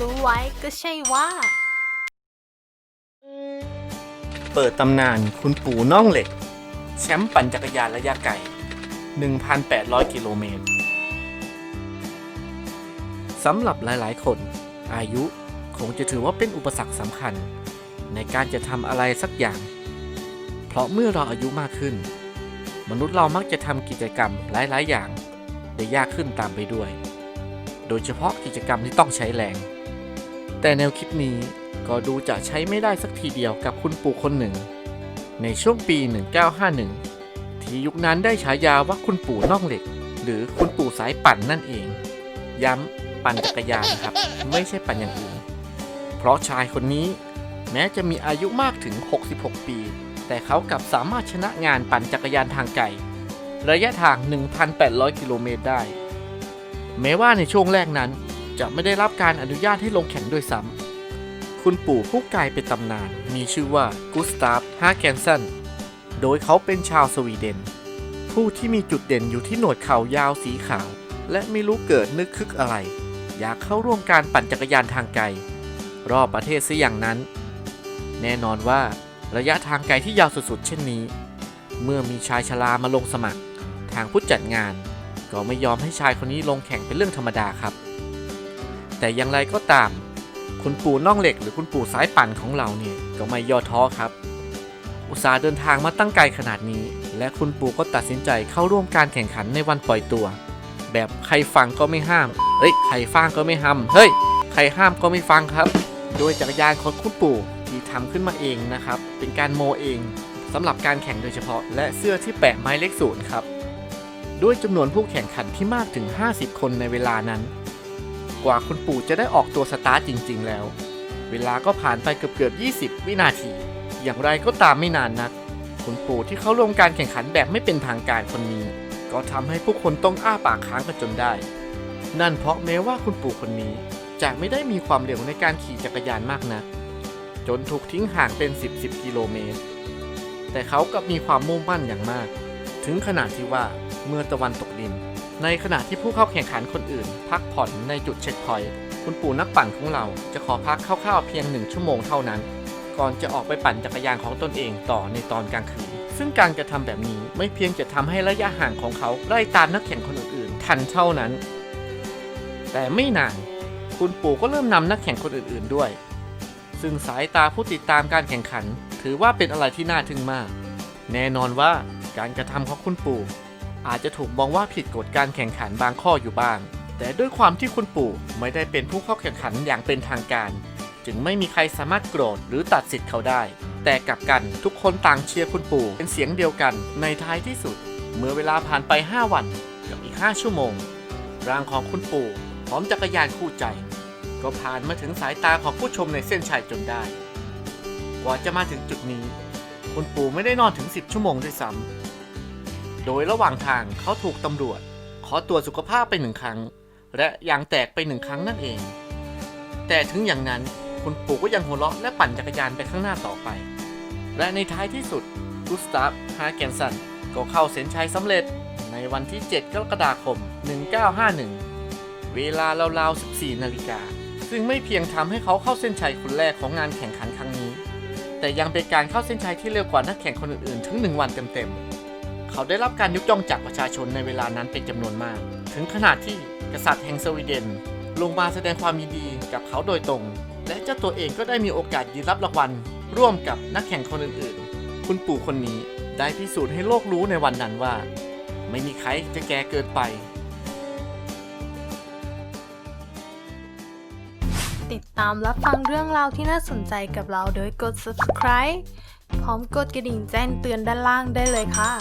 รู้ไว้ก็ใช่ว่า เปิดตำนานคุณปู่น่องเหล็ก แชมป์ปั่นจักรยานระยะไกล 1,800 กิโลเมตรสำหรับหลายๆ คน อายุคงจะถือว่าเป็นอุปสรรคสำคัญ ในการจะทำอะไรสักอย่าง เพราะเมื่อเราอายุมากขึ้น มนุษย์เรามักจะทำกิจกรรมหลาย ๆ อย่าง ได้ยากขึ้นตามไปด้วย โดยเฉพาะกิจกรรมที่ต้องใช้แรง แต่แนวคิดนี้ก็ดูจะใช้ไม่ได้สักทีเดียวกับคุณปู่คนหนึ่ง ในช่วงปี 1951 ที่ยุคนั้นได้ฉายาว่าคุณปู่น่องเหล็ก หรือคุณปู่สายปั่นนั่นเอง ย้ำปั่นจักรยานนะครับ ไม่ใช่ปั่นอย่างอื่น เพราะชายคนนี้แม้จะมีอายุมากถึง 66 ปี แต่เขากลับสามารถชนะงานปั่นจักรยานทางไกลระยะทาง 1,800 กิโลเมตรได้ แม้ว่าในช่วงแรกนั้น จะไม่ได้รับการอนุญาตให้ลงแข่งด้วยซ้ำ คุณปู่ผู้กลายเป็นตำนาน มีชื่อว่ากุสตาฟฮาแกนสัน โดยเขาเป็นชาวสวีเดน ผู้ที่มีจุดเด่นอยู่ที่หนวดเขายาวสีขาว และไม่รู้เกิดนึกคึกอะไร อยากเข้าร่วมการปั่นจักรยานทางไกล รอบประเทศซะอย่างนั้น แน่นอนว่าระยะทางไกลที่ยาวสุดๆ เช่นนี้ เมื่อมีชายชรามาลงสมัคร ทางผู้จัดงาน ก็ไม่ยอมให้ชายคนนี้ลงแข่งเป็นเรื่องธรรมดาครับ แต่อย่างไรก็ตาม คุณปู่น่องเหล็กหรือคุณปู่สายปั่นของเราเนี่ยก็ไม่ย่อท้อครับ อุตสาห์เดินทางมาตั้งไกลขนาดนี้ และคุณปู่ก็ตัดสินใจเข้าร่วมการแข่งขันในวันปล่อยตัว แบบใครฟังก็ไม่ห้าม เฮ้ยใครฟังก็ไม่ห้ามเฮ้ยใครห้ามก็ไม่ฟังครับ โดยจักรยานของคุณปู่ที่ทำขึ้นมาเองนะครับ เป็นการโมเองสำหรับการแข่งโดยเฉพาะ และเสื้อที่แปะไม้เลขศูนย์ครับด้วยจำนวนผู้แข่งขันที่มากถึง 50 คนในเวลานั้น กว่าคุณปู่จะได้ออกตัวสตาร์ทจริง ๆ แล้ว เวลาก็ผ่านไปเกือบเกือบ20 วินาที อย่างไรก็ตามไม่นานนัก คุณปู่ที่เข้าร่วมการแข่งขันแบบไม่เป็นทางการคนนี้ ก็ทำให้ผู้คนต้องอ้าปากค้างกันจนได้ นั่นเพราะแม้ว่าคุณปู่คนนี้จะไม่ได้มีความเร็วในการขี่จักรยานมากนัก จนถูกทิ้งห่างเป็น 10 10 กิโลเมตร แต่เขากลับมีความมุ่งมั่นอย่างมาก ถึงขนาดที่ว่าเมื่อตะวันตกดิน ในขณะที่ผู้เข้าแข่งขันคนอื่น พักผ่อนในจุดเช็คพอยต์คุณปู่นักปั่นของเราจะขอพักคร่าวๆเพียงหนึ่งชั่วโมงเท่านั้น ก่อนจะออกไปปั่นจักรยานของตนเองต่อในตอนกลางคืน ซึ่งการกระทำแบบนี้ไม่เพียงจะทำให้ระยะห่างของเขาไล่ตามนักแข่งคนอื่นๆ ทันเท่านั้น แต่ไม่นานคุณปู่ก็เริ่มนำนักแข่งคนอื่นๆด้วย ซึ่งสายตาผู้ติดตามการแข่งขัน ถือว่าเป็นอะไรที่น่าทึ่งมาก แน่นอนว่าการกระทำของคุณปู่ อาจจะถูกมองว่าผิดกฎการแข่งขันบางข้ออยู่บ้าง แต่ด้วยความที่คุณปู่ไม่ได้เป็นผู้เข้าแข่งขันอย่างเป็นทางการ จึงไม่มีใครสามารถโกรธหรือตัดสิทธิ์เขาได้ แต่กลับกันทุกคนต่างเชียร์คุณปู่เป็นเสียงเดียวกันในท้ายที่สุด เมื่อเวลาผ่านไป 5 วันกับอีก 5 ชั่วโมง ร่างของคุณปู่พร้อมจักรยานคู่ใจ ก็ผ่านมาถึงสายตาของผู้ชมในเส้นชัยจนได้ กว่าจะมาถึงจุดนี้ คุณปู่ไม่ได้นอนถึง 10 ชั่วโมงด้วยซ้ำ โดยระหว่างทางเขาถูกตำรวจ ขอตรวจสุขภาพไปหนึ่งครั้ง และยางแตกไปหนึ่งครั้งนั่นเอง แต่ถึงอย่างนั้นคุณปู่ก็ยังหัวเราะและปั่นจักรยานไปข้างหน้าต่อไป และในท้ายที่สุดกุสตาฟฮาแกนสันก็เข้าเส้นชัยสำเร็จในวันที่ 7 กรกฎาคม 1951 เวลาราวๆ 14 นาฬิกา ซึ่งไม่เพียงทำให้เขาเข้าเส้นชัยคนแรกของงานแข่งขันครั้งนี้ แต่ยังเป็นการเข้าเส้นชัยที่เร็วกว่านักแข่งคนอื่นๆ ถึง 1 วันเต็มๆ เขาได้รับการยกย่องจากประชาชนในเวลานั้นเป็นจำนวนมาก ถึงขนาดที่กษัตริย์แห่งสวีเดน ลงมาแสดงความยินดีกับเขาโดยตรง และเจ้าตัวเองก็ได้มีโอกาสยืนรับรางวัล ร่วมกับนักแข่งคนอื่นๆ คุณปู่คนนี้ได้พิสูจน์ให้โลกรู้ในวันนั้นว่า ไม่มีใครจะแก่เกินไป ติดตามรับฟังเรื่องราวที่น่าสนใจกับเราโดยกด subscribe พร้อมกดกระดิ่งแจ้งเตือนด้านล่างได้เลยค่ะ